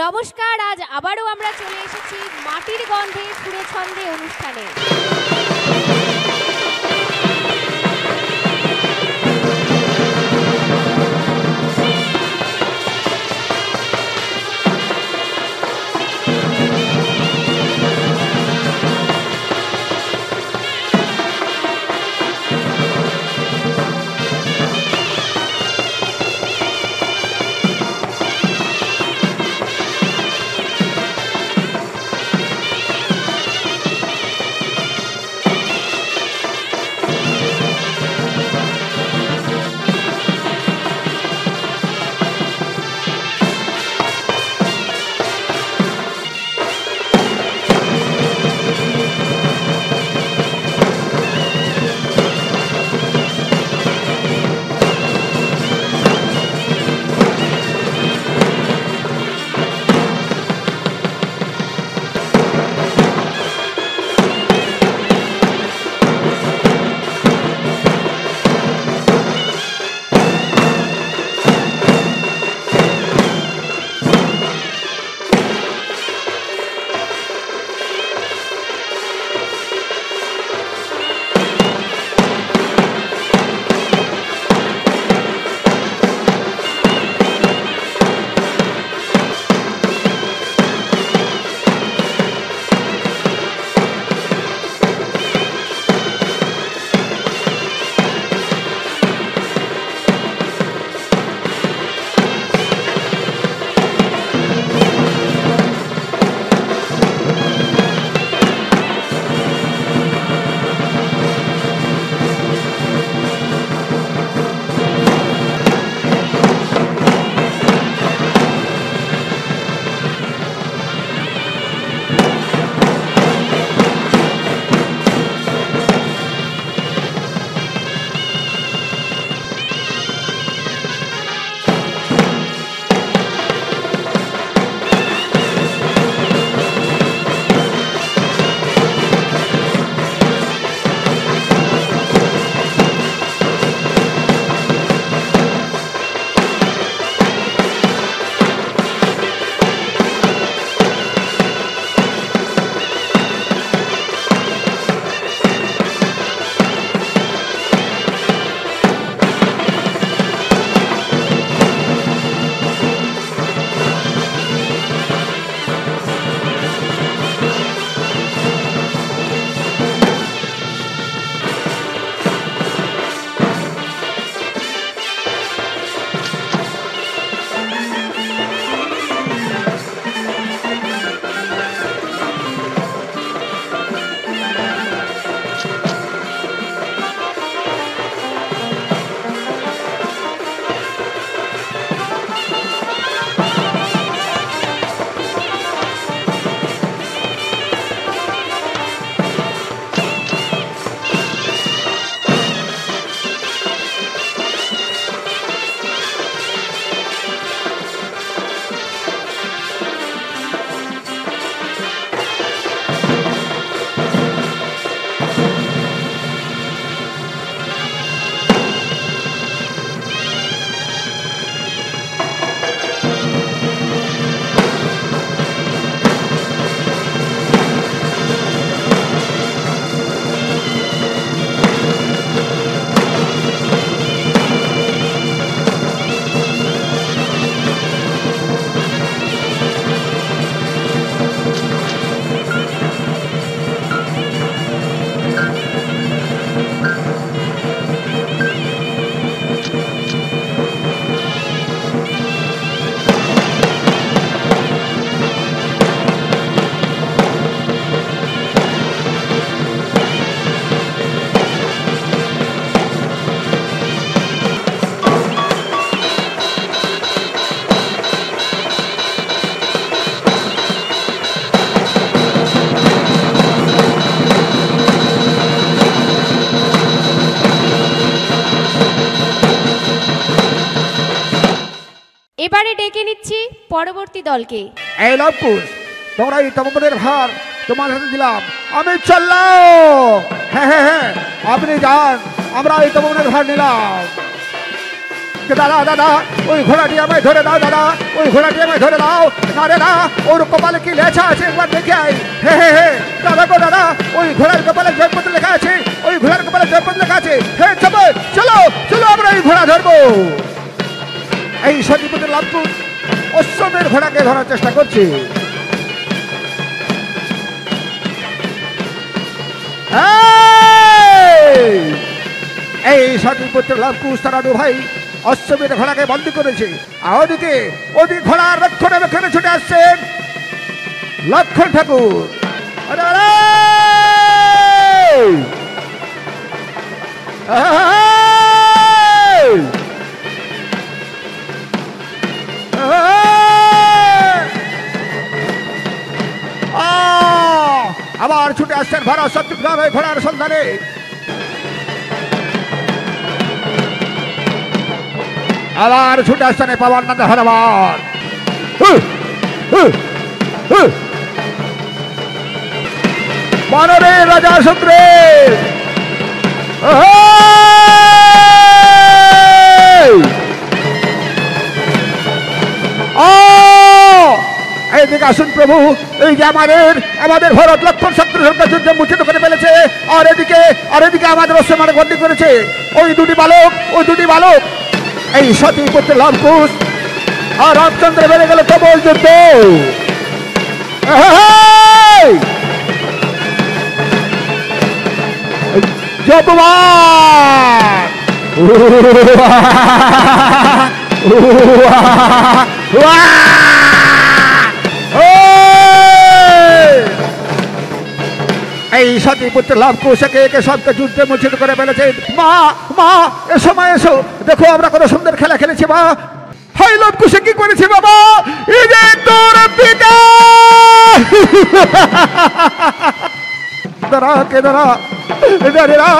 নমস্কার আজ আবারও আমরা চলে এসেছি মাটির গন্ধে সুরে ছন্দে অনুষ্ঠানে। পরবর্তী দলকে। এই লবকুশ তোমরা এই তোমাদের ভার তোমার হাতে দিলাম। আমি চললাম। হ্যাঁ হ্যাঁ হ্যাঁ। আপনি যান। আমরা এই তোমাদের ভার নিলাম। দাদা দাদা, ওই ঘোড়াটি আমায় ধরে দাও, দাদা। ওই ঘোড়াটি আমায় ধরে দাও। না রে, না, ওর কপালে কি লেখা আছে একবার দেখে আই। হ্যাঁ, হ্যাঁ হ্যাঁ দাদা গো, দাদা, ওই ঘোড়ার কপালে জয়পত্র লেখা আছে। ওই ঘোড়ার কপালে জয়পত্র লেখা আছে। হ্যাঁ চলো চলো চলো আমরা এই ঘোড়া ধরবো। এই সতীপতির লাভপুর অশ্বমের ঘোড়াকে ধরার চেষ্টা করছে। এই! এই সতীপুত্র লাভকুশ তারা ভাই অশ্বমের ঘোড়াকে বন্দি করেছে। আর ওদিকে ওদিকে ঘোড়ার রক্ষণাবেক্ষণে ছুটে আসছেন লক্ষণ ঠাকুর। আরে, আবার ছুটে আসছেন ভারত হয়ে ঘোড়ার সন্ধানে। আবার ছুটে আসছেন পাওয়ার নাতে হরবার বানরে, রাজা শুক্রের এইদিকে আসুন প্রভু। এই যে আমাদের আমাদের ভারত লক্ষণ শত্রু যুদ্ধে মুচিত করে ফেলেছে। আর এদিকে আর এদিকে আমাদের অশ্বমানে বন্দী করেছে। ওই দুটি বালক, ওই দুটি বালক। এই সতী পুত্র লবকুশ আর রামচন্দ্র বেড়ে গেল প্রবল যুদ্ধ! জপমান এই সতী পুত্র লাভ কোষকে একে সবকে যুদ্ধে মুছিত করে ফেলেছে। মা মা এ সময় এসো। দেখো, আমরা কত সুন্দর খেলা খেলেছি, মা। হাই লাভ কোষে কি করেছি, বাবা? এই যে তোর পিতা! দাঁড়া, কে দাঁড়া? দাঁড়ে না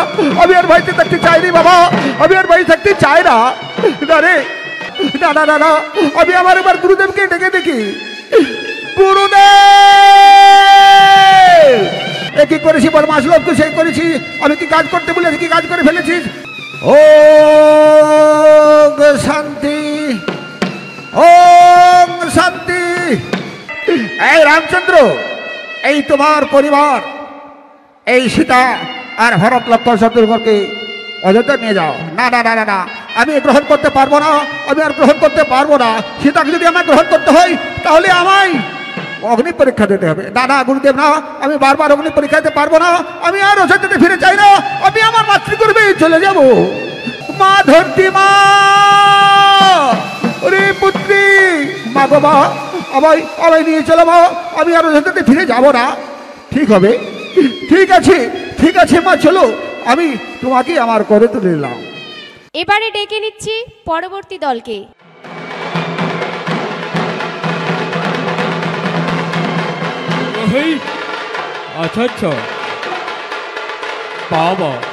আমি আর বাড়িতে থাকতে চাইনি বাবা। আমি আর বাড়ি থাকতে চাই না। দাঁড়ে না না না না আমি আমার এবার গুরুদেবকে ডেকে দেখি। গুরুদেব! এ কি করেছি বদমাস লোক? তো সেই করেছি। আমি কি কাজ করতে বলেছি, কি কাজ করে ফেলেছিস? ও শান্তি ও শান্তি। এই রামচন্দ্র, এই তোমার পরিবার, এই সীতা আর ভরত লক্ষণ শত্রুঘ্নকে অযোধ্যা নিয়ে যাও। না না না না না, আমি গ্রহণ করতে পারব না, আমি আর গ্রহণ করতে পারব না। সীতাকে যদি আমায় গ্রহণ করতে হয়, তাহলে আমায় অগ্নি পরীক্ষা দিতে হবে। না না গুরুদেব, না, আমি বারবার অগ্নি পরীক্ষা দিতে পারব না। আমি আর অযোধ্যাতে ফিরে চাই না। আমি আমার মাতৃগর্ভে চলে যাব। মা ধরতি মা। ওরে পুত্রী, মা মা, আমায় আমায় নিয়ে চলো মা। আমি আর অযোধ্যাতে ফিরে যাব না। ঠিক হবে। ঠিক আছে ঠিক আছে মা, চলো। আমি তোমাকে আমার করে তুলে নিলাম। এবারে ডেকে নিচ্ছি পরবর্তী দলকে। ওই আচ্ছা আচ্ছা বাবা ওই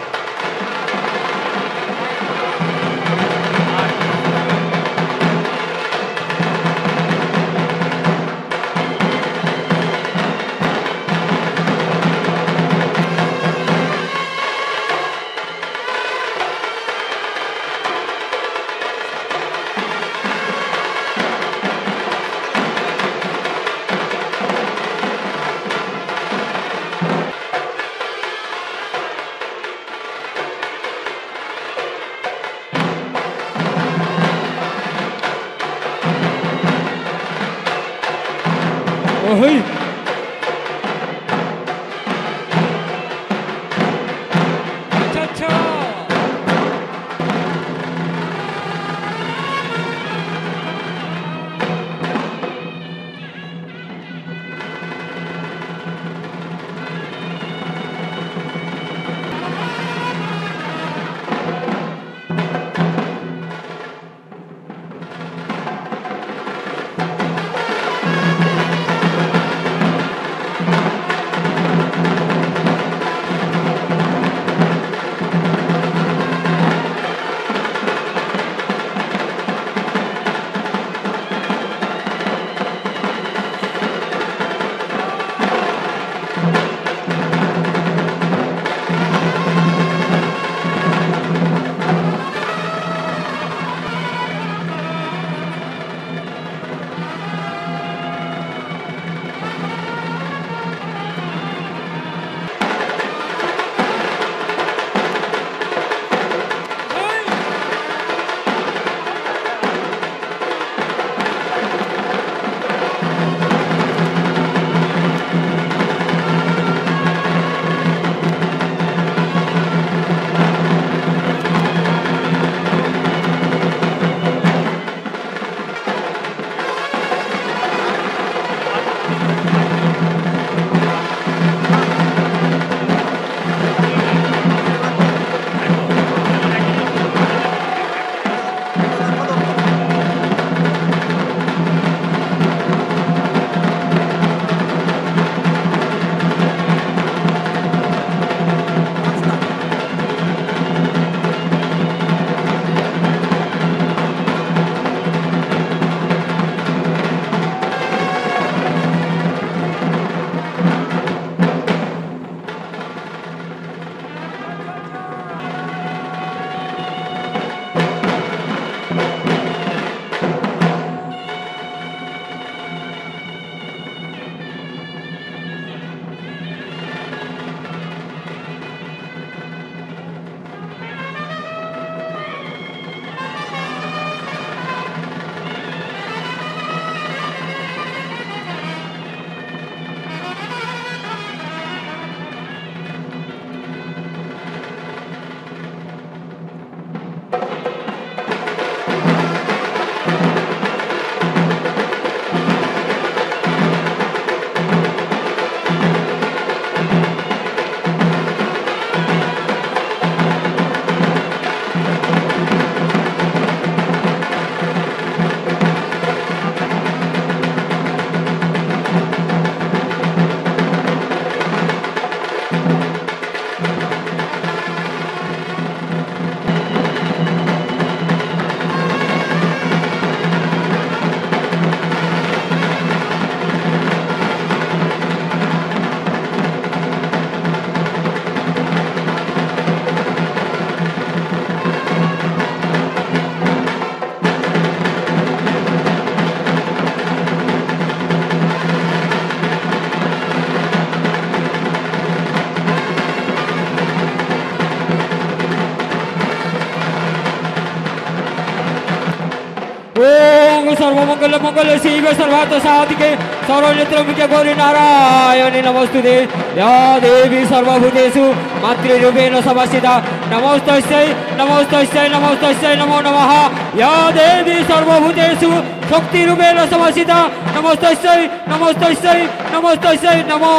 সকল শিব সর্বাত সাধিকে সরলেত্রমিকে গৌরী নারায়ণী নমস্তুতে। ইয়া দেবী সর্বভূতেষু মাতৃরূপেণ সমাসিতা নমস্তস্যৈ নমস্তস্যৈ নমস্তস্যৈ নমো নমঃ। ইয়া দেবী সর্বভূতেষু শক্তিরূপেণ সমাসিতা নমস্তস্যৈ নমস্তস্যৈ নমস্তস্যৈ নমো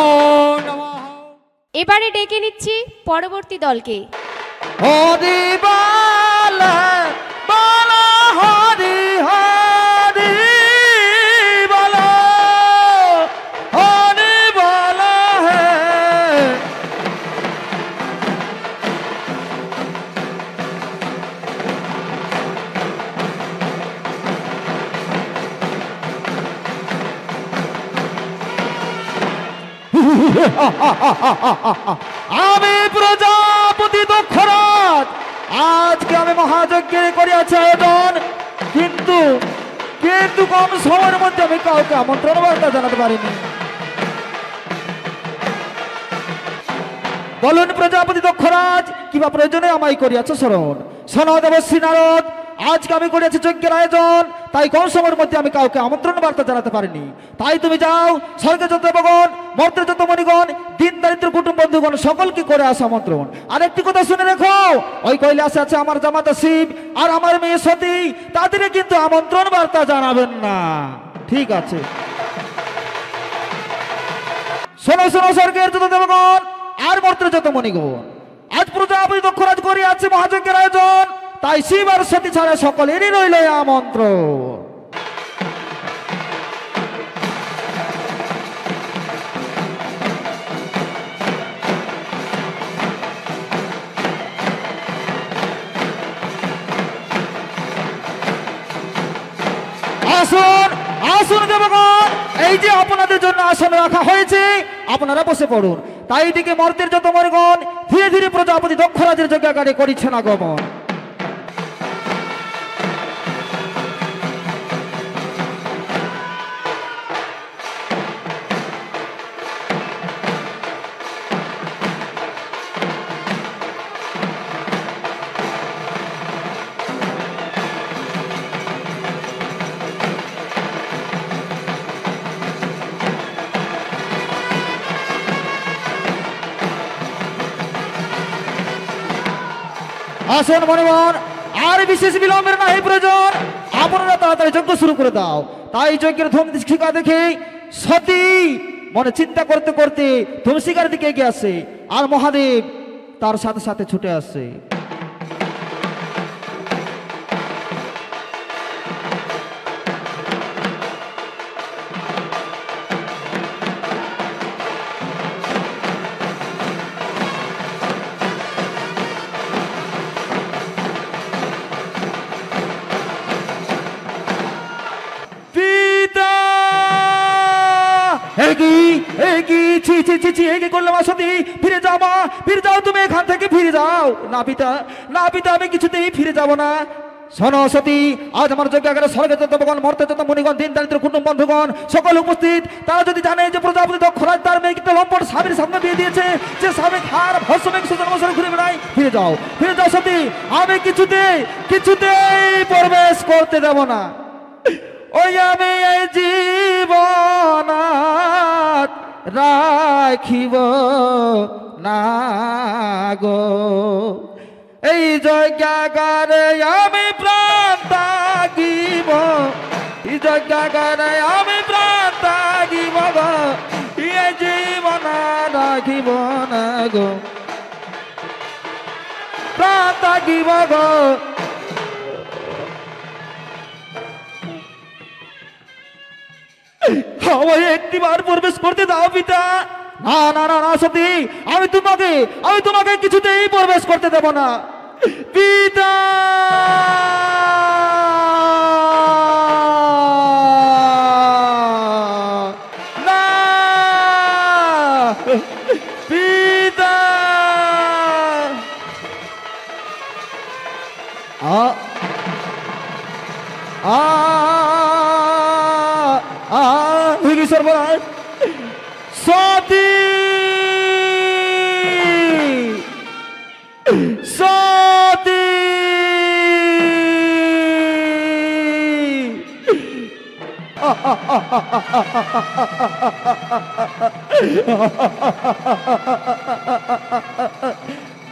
নমঃ। এবারে ডেকে নিচ্ছি পরবর্তী দলকে। হরি বল আমি প্রজাপতি দক্ষরাজ। আজকে আমি মহাযজ্ঞের করিয়াছি আয়োজন। কিন্তু কিন্তু কম সময়ের মধ্যে আমি কাউকে আমন্ত্রণ বার্তা জানাতে পারিনি। বলুন প্রজাপতি দক্ষরাজ কিবা প্রয়োজনে আমায় করিয়াছ স্মরণ? শোনো দেবশ্রী নারদ আজকে আমি করিয়াছি যজ্ঞের আয়োজন। তাই কম সময়ের মধ্যে আমি কাউকে আমন্ত্রণ বার্তা জানাতে পারিনি। তাই তুমি যাও, স্বর্গে যত দেবগণ মর্তের যত মণিগণ, দিন দারিদ্র কুটুম বন্ধুগণ, সকলকে করে আসা আমন্ত্রণ। আর একটি কথা শুনে রেখো, ওই কৈলাসে আছে আমার জামাতা শিব আর আমার মেয়ে সতী। তাদের কিন্তু আমন্ত্রণ বার্তা জানাবেন না। ঠিক আছে। শোনো শোনো, স্বর্গের যত দেবগণ আর মর্তের যত মণিগণ। আজ প্রজাপতি দক্ষরাজ করি আছে মহাযজ্ঞের আয়োজন। তাই শিব আর সতী ছাড়া সকলেরই রইল এই আমন্ত্রণ। আসুন আসুন দেবগণ এই যে আপনাদের জন্য আসন রাখা হয়েছে, আপনারা বসে পড়ুন। তাই দিকে মর্তের যত মরগণ, ধীরে ধীরে প্রজাপতি দক্ষরাজের যজ্ঞাগারে করিচ্ছেন আগমন। আসুন মনিবন। আর বিশেষ বিলম্বের না, এই প্রয়োজন। আপনারা তাড়াতাড়ি যজ্ঞ শুরু করে দাও। তাই যজ্ঞের ধূম শিকা দেখে সতী মনে চিন্তা করতে করতে ধূমশিকার দিকে এগিয়ে আসে। আর মহাদেব তার সাথে সাথে ছুটে আসে। ছি ছি ছি ছি এগি করলাম সতী ফিরে যাও মা, ফিরে যাও তুমি, এখান থেকে ফিরে যাও। না পিতা না পিতা, আমি কিছুতেই ফিরে যাব না। শোনো সতী আজ আমার যজ্ঞাগারে স্বর্গে যত ভগবান মর্তে যত মণিগণ দিন দারিদ্র কুটুম বন্ধুগণ, সকল উপস্থিত, তারা যদি জানে যে প্রজাপতি দক্ষরাজ তার মেয়েকে লম্পট স্বামীর সঙ্গে দিয়ে দিয়েছে, যে স্বামী খার ভস্মেক সুজন বছর ঘুরে বেড়াই ফিরে যাও। ফিরে যাও সতী আমি কিছুতেই কিছুতেই প্রবেশ করতে দেব না। ওই আমি এই জীবনাত রাখিব না গো। এই যজ্ঞাগারে আমি প্রাণ তাগিব এই যজ্ঞাগারে আমি প্রাণ তাগিব গো। এই জীবন রাখিব না গো। প্রাণ তাগিব গো। আমায় একটিবার প্রবেশ করতে দাও, পিতা। না না না না, সতী, আমি তোমাকে আমি তোমাকে কিছুতেই প্রবেশ করতে দেব না। পিতা!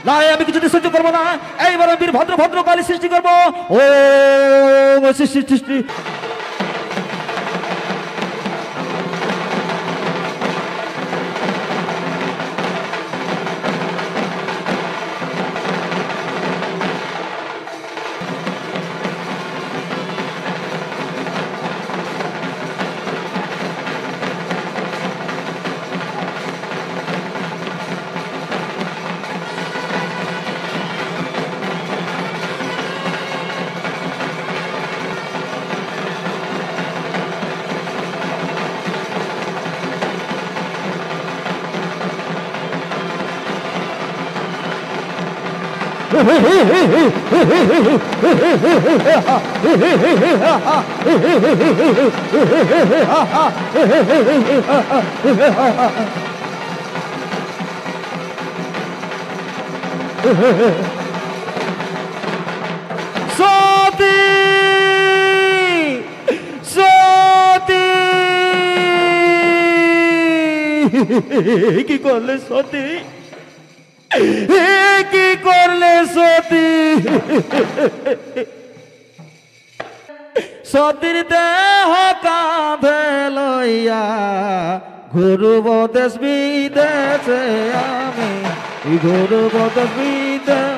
না আমি কিছুতে সহ্য করব না এইবার আমি ভদ্র ভদ্র কালী সৃষ্টি করব। ও সৃষ্টি সৃষ্টি। সতী সতী কি করলে সতী এ কি করলে সতী? সতীর দেহ কাঁধে লইয়া ঘুরব দেশ বিদেশে আমি। ঘুরব দেশ বিদেশ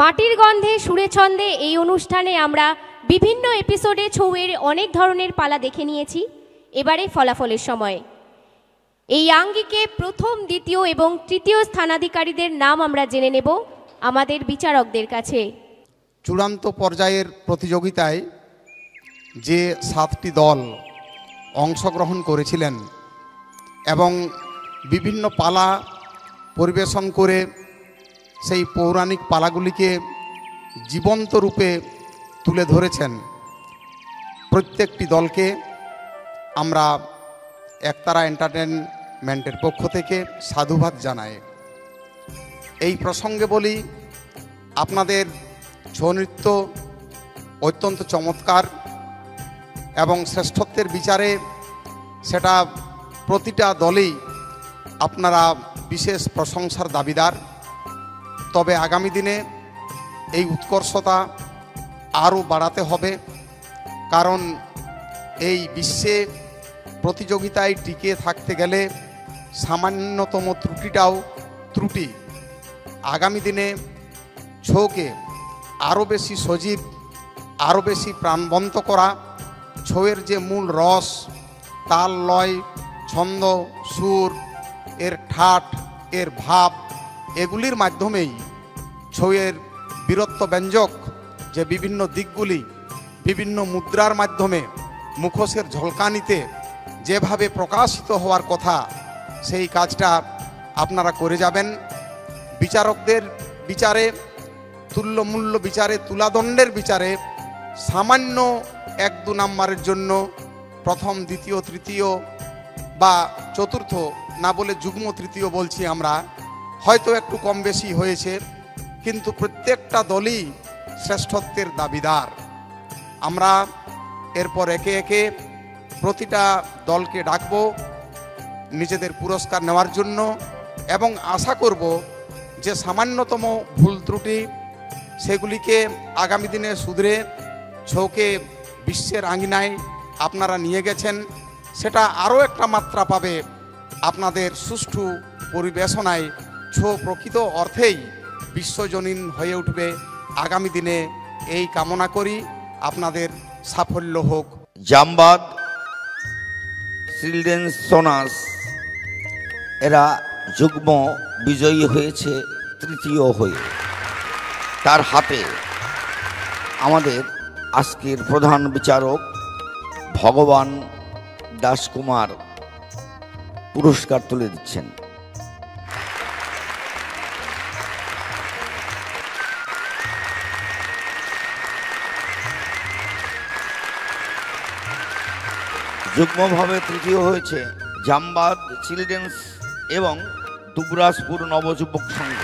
মাটির গন্ধে, সুরে ছন্দে এই অনুষ্ঠানে আমরা বিভিন্ন এপিসোডে ছৌয়ের অনেক ধরনের পালা দেখে নিয়েছি। এবারে ফলাফলের সময়। এই আঙ্গিকে প্রথম, দ্বিতীয় এবং তৃতীয় স্থানাধিকারীদের নাম আমরা জেনে নেব আমাদের বিচারকদের কাছে। চূড়ান্ত পর্যায়ের প্রতিযোগিতায় যে সাতটি দল অংশগ্রহণ করেছিলেন এবং বিভিন্ন পালা পরিবেশন করে সেই পৌরাণিক পালাগুলিকে জীবন্ত রূপে তুলে ধরেছেন। প্রত্যেকটি দলকে আমরা একতারা এন্টারটেনমেন্টের পক্ষ থেকে সাধুবাদ জানাই। এই প্রসঙ্গে বলি, আপনাদের ছৌ নৃত্য অত্যন্ত চমৎকার এবং শ্রেষ্ঠত্বের বিচারে সেটা প্রতিটা দলেই আপনারা বিশেষ প্রশংসার দাবিদার। তবে আগামী দিনে এই উৎকর্ষতা আরও বাড়াতে হবে। কারণ এই বিশ্বে প্রতিযোগিতায় টিকে থাকতে গেলে সামান্যতম ত্রুটিটাও ত্রুটি। আগামী দিনে ছৌকে আরও বেশি সজীব আরও বেশি প্রাণবন্ত করা, ছৌয়ের যে মূল রস, তাল, লয়, ছন্দ, সুর, এর ঠাট, এর ভাব, এগুলির মাধ্যমেই ছৌয়ের বীরত্ব ব্যঞ্জক যে বিভিন্ন দিকগুলি, বিভিন্ন মুদ্রার মাধ্যমে মুখোশের ঝলকানিতে যেভাবে প্রকাশিত হওয়ার কথা, সেই কাজটা আপনারা করে যাবেন। বিচারকদের বিচারে, তুল্যমূল্য বিচারে, তুলাদণ্ডের বিচারে সামান্য এক দু নাম্বারের জন্য প্রথম, দ্বিতীয়, তৃতীয় বা চতুর্থ, না বলে যুগ্ম তৃতীয় বলছি আমরা। হয়তো একটু কম বেশি হয়েছে, কিন্তু প্রত্যেকটা দলই শ্রেষ্ঠত্বের দাবিদার। আমরা এরপর একে একে প্রতিটা দলকে ডাকবো, নিজেদের পুরস্কার নেওয়ার জন্য এবং আশা করব যে সামান্যতম ভুল ত্রুটি সেগুলিকে আগামী দিনে সুধরে ছৌকে বিশ্বের আঙিনায় আপনারা নিয়ে গেছেন, সেটা আরও একটা মাত্রা পাবে আপনাদের সুষ্ঠু পরিবেশনায় ছৌ প্রকৃত অর্থেই বিশ্বজনীন হয়ে উঠবে। আগামী দিনে এই কামনা করি। আপনাদের সাফল্য হোক। জামবাদ চিলড্রেন্স সোনাস, এরা যুগ্ম বিজয়ী হয়েছে তৃতীয় হয়ে। তার হাতে আমাদের আজকের প্রধান বিচারক ভগবান দাসকুমার পুরস্কার তুলে দিচ্ছেন। যুগ্মভাবে তৃতীয় হয়েছে জামবাদ চিলড্রেন্স এবং দুবরাজপুর নবযুবক সংঘ।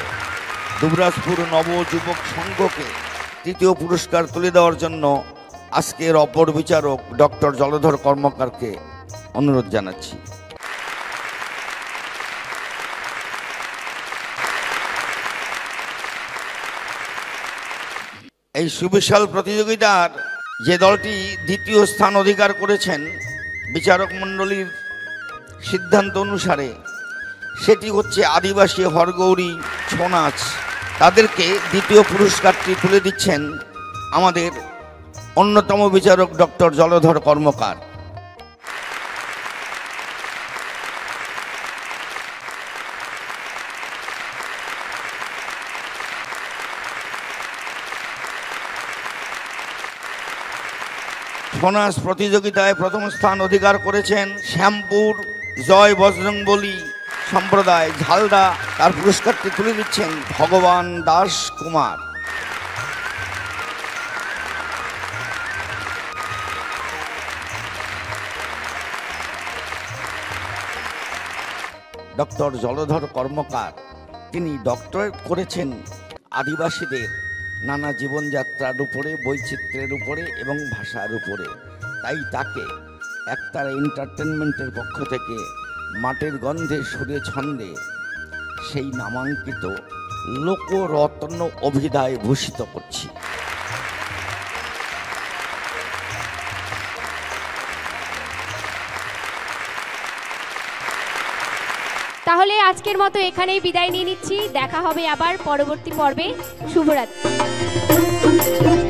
দুবরাজপুর নবযুবক সংঘকে তৃতীয় পুরস্কার তুলে দেওয়ার জন্য আজকের অপর বিচারক ডক্টর জলধর কর্মকারকে অনুরোধ জানাচ্ছি। এই সুবিশাল প্রতিযোগিতার যে দলটি দ্বিতীয় স্থান অধিকার করেছেন বিচারক মণ্ডলীর সিদ্ধান্ত অনুসারে সেটি হচ্ছে আদিবাসী হরগৌরী ছৌ নাচ। তাদেরকে দ্বিতীয় পুরস্কারটি তুলে দিচ্ছেন আমাদের অন্যতম বিচারক ডক্টর জলধর কর্মকার। ছৌ প্রতিযোগিতায় প্রথম স্থান অধিকার করেছেন শ্যামপুর জয় বজরংবলী সম্প্রদায়। ঝালদা তার পুরস্কারটি তুলে দিচ্ছেন ভগবান দাস কুমার। ডক্টর জলধর কর্মকার, তিনি ডক্টরেট করেছেন আদিবাসীদের নানা জীবনযাত্রার উপরে, বৈচিত্র্যের উপরে এবং ভাষার উপরে। তাই তাকে একতারা এন্টারটেনমেন্টের পক্ষ থেকে মাটির গন্ধে, সুরে, ছন্দে সেই নামাঙ্কিত লোকরত্ন অভিধায় ভূষিত করছি। তাহলে আজকের মতো এখানেই বিদায় নিয়ে নিচ্ছি। দেখা হবে আবার পরবর্তী পর্বে। শুভরাত্রি। Thank you.